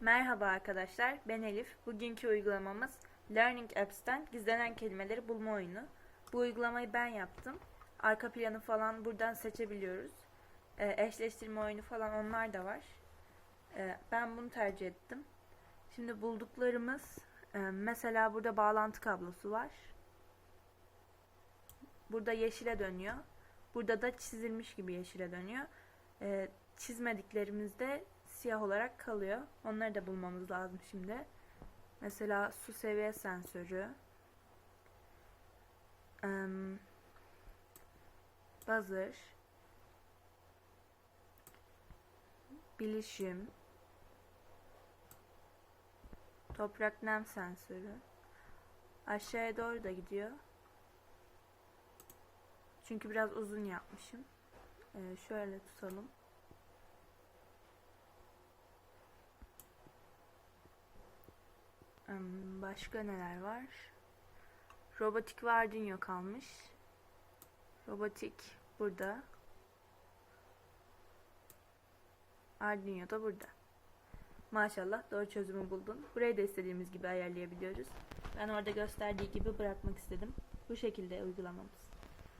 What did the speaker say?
Merhaba arkadaşlar, ben Elif. Bugünkü uygulamamız Learning Apps'ten gizlenen kelimeleri bulma oyunu. Bu uygulamayı ben yaptım. Arka planı falan buradan seçebiliyoruz. Ee, eşleştirme oyunu falan onlar da var. Ee, ben bunu tercih ettim. Şimdi bulduklarımız, e, mesela burada bağlantı kablosu var. Burada yeşile dönüyor. Burada da çizilmiş gibi yeşile dönüyor. Ee, çizmediklerimizde siyah olarak kalıyor. Onları da bulmamız lazım şimdi. Mesela su seviye sensörü. em, buzzer. Bilişim. Toprak nem sensörü. Aşağıya doğru da gidiyor. Çünkü biraz uzun yapmışım. Ee, şöyle tutalım. Başka neler var? Robotik ve Arduino kalmış. Robotik burada. Arduino da burada. Maşallah doğru çözümü buldun. Burayı da istediğimiz gibi ayarlayabiliyoruz. Ben orada gösterdiği gibi bırakmak istedim. Bu şekilde uygulamamız.